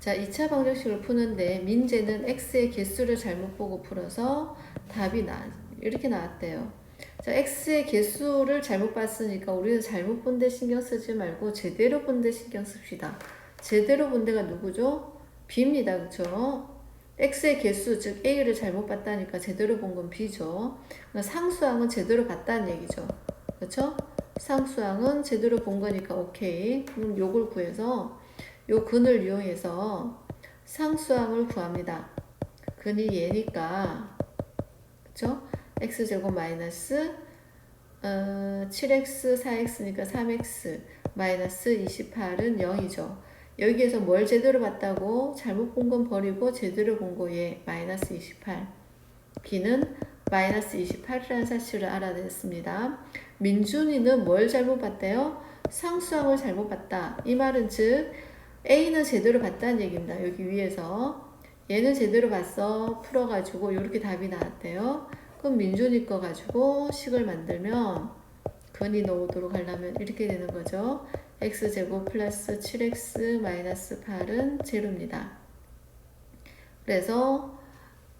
자, 2차 방정식을 푸는데 민재는 x의 개수를 잘못 보고 풀어서 답이 나 이렇게 나왔대요. 자, x의 개수를 잘못 봤으니까 우리는 잘못 본 데 신경 쓰지 말고 제대로 본 데 신경 씁시다. 제대로 본 데가 누구죠? b입니다. 그쵸? x의 개수, 즉 a를 잘못 봤다니까 제대로 본 건 b죠. 그러니까 상수항은 제대로 봤다는 얘기죠. 그렇죠? 상수항은 제대로 본 거니까 오케이. 그럼 요걸 구해서 요 근을 이용해서 상수항을 구합니다. 근이 얘니까 그쵸? x제곱 마이너스 어, 7x 4x니까 3x 마이너스 28은 0이죠. 여기에서 뭘 제대로 봤다고 잘못 본 건 버리고 제대로 본 거에 마이너스 28 b는 마이너스 28이라는 사실을 알아냈습니다. 민준이는 뭘 잘못 봤대요? 상수항을 잘못 봤다. 이 말은 즉 A는 제대로 봤다는 얘기입니다. 여기 위에서 얘는 제대로 봤어 풀어가지고 이렇게 답이 나왔대요. 그럼 민준이 거 가지고 식을 만들면 근이 넣도록 하려면 이렇게 되는 거죠. x제곱 플러스 7x 마이너스 8은 제로입니다. 그래서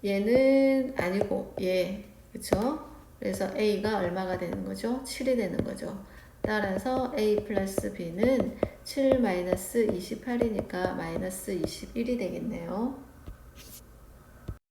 얘는 아니고 얘 그쵸? 그래서 a가 얼마가 되는 거죠? 7이 되는 거죠. 따라서 a 플러스 b는 7 마이너스 28이니까 마이너스 21이 되겠네요.